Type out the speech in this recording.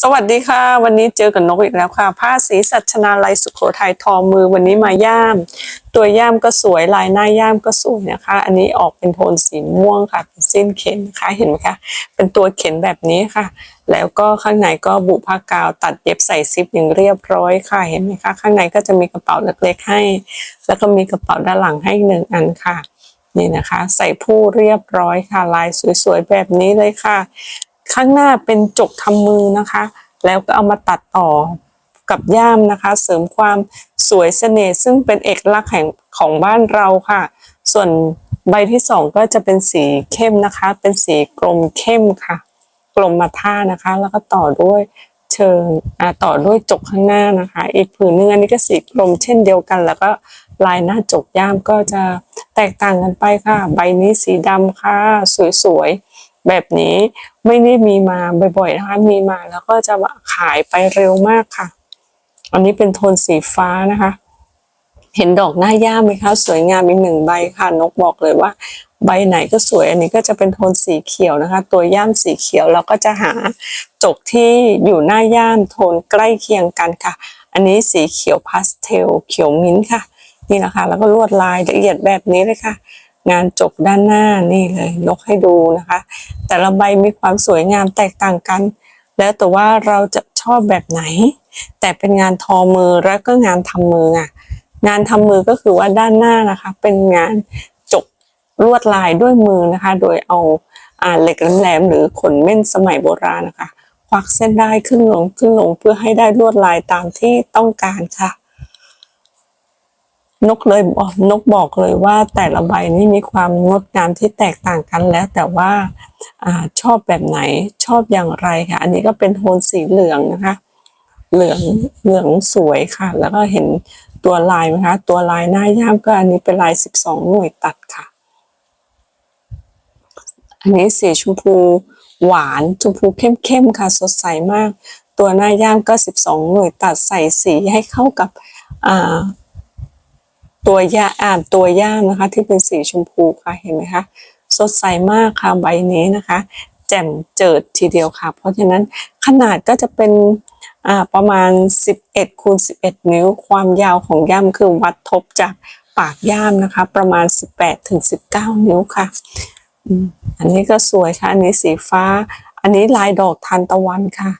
สวัสดีค่ะ วันนี้เจอกับนกอีกแล้วค่ะ ผ้าสีสัชนาลัยสุโขทัยทอมือวันนี้มาย่าม ตัวย่ามก็สวยลายหน้าย่ามก็สวยนะคะ อันนี้ออกเป็นโทนสีม่วงค่ะเป็นเส้นเข็นนะคะเห็นไหมคะเป็นตัวเข็นแบบนี้ค่ะ แล้วก็ข้างในก็บุผ้ากาวตัดเย็บใส่ซิปอย่างเรียบร้อยค่ะเห็นไหมคะ ข้างในก็จะมีกระเป๋าเล็กๆให้ แล้วก็มีกระเป๋าด้านหลังให้หนึ่งอันค่ะนี่นะคะ ใส่ผู้เรียบร้อยค่ะ ลายสวยๆแบบนี้เลยค่ะ ข้างหน้าเป็นจกทำมือนะคะ แล้วก็เอามาตัดต่อกับย่ามนะคะ เสริมความสวยเสน่ห์ซึ่งเป็นเอกลักษณ์แห่งของบ้านเราค่ะ ส่วนใบที่สองก็จะเป็นสีเข้มนะคะ เป็นสีกลมเข้มค่ะ กลมมาท่านะคะ แล้วก็ต่อด้วยเชิงต่อด้วยจกข้างหน้านะคะ อีกผืนนึงอันนี้ก็สีกลมเช่นเดียวกัน แล้วก็ลายหน้าจกย่ามก็จะแตกต่างกันไปค่ะ ใบนี้สีดำค่ะ สวยๆ แบบนี้ไม่ได้มีมาบ่อยๆนะคะ มีมาแล้วก็จะขายไปเร็วมากค่ะ อันนี้เป็นโทนสีฟ้านะคะ เห็นดอกหน้าย่าไหมคะ สวยงามอีกหนึ่งใบค่ะ นกบอกเลยว่า ใบไหนก็สวย อันนี้ก็จะเป็นโทนสีเขียวนะคะ ตัวย่ามสีเขียวเราก็จะหาจกที่อยู่หน้าย่ามโทนใกล้เคียงกันค่ะ อันนี้สีเขียวพาสเทลเขียวมิ้นท์ค่ะ นี่นะคะ แล้วก็ลวดลายละเอียดแบบนี้เลยค่ะ งานจกด้านหน้านี่เลยนกให้ดูนะคะ แต่ละใบมีความสวยงามแตกต่างกัน แล้วแต่ว่าเราจะชอบแบบไหน แต่เป็นงานทอมือแล้วก็งานทำมืออะงานทำมือก็คือว่าด้านหน้านะคะ เป็นงานจกลวดลายด้วยมือนะคะ โดยเอาอ่าเหล็กแหลมหรือขนเม่นสมัยโบราณนะคะควักเส้นได้ขึ้นลงขึ้นลงเพื่อให้ได้ลวดลายตามที่ต้องการค่ะ นกเลยบอกนกบอกเลยว่าแต่ละใบนี่มีความงดงามที่แตกต่างกันแล้ว แต่ว่าอชอบแบบไหนชอบอย่างไรค่ะ อันนี้ก็เป็นโทนสีเหลืองนะคะ เหลืองเหลืองสวยค่ะ แล้วก็เห็นตัวลายไหมคะ ตัวลายหน้าย่ามก็อันนี้เป็นลาย 12 หน่วยตัดค่ะ อันนี้สีชมพูหวานชมพูเข้มๆค่ะ สดใสมาก ตัวหน้าย่ามก็ 12 หน่วยตัดใส่สีให้เข้ากับอ่า ตัวย่าอ่านตัวย่ามนะคะ ที่เป็นสีชมพูค่ะเห็นไหมคะสดใสมากค่ะใบนี้นะคะ แจ่มเจิดทีเดียวค่ะ เพราะฉะนั้นขนาดก็จะเป็นประมาณ 11คูณ11 นิ้ว ความยาวของย่ามคือวัดทบจากปากย่ามนะคะ ประมาณ 18ถึง19 นิ้วค่ะอันนี้ก็สวยค่ะ อันนี้สีฟ้า อันนี้ลายดอกทานตะวันค่ะ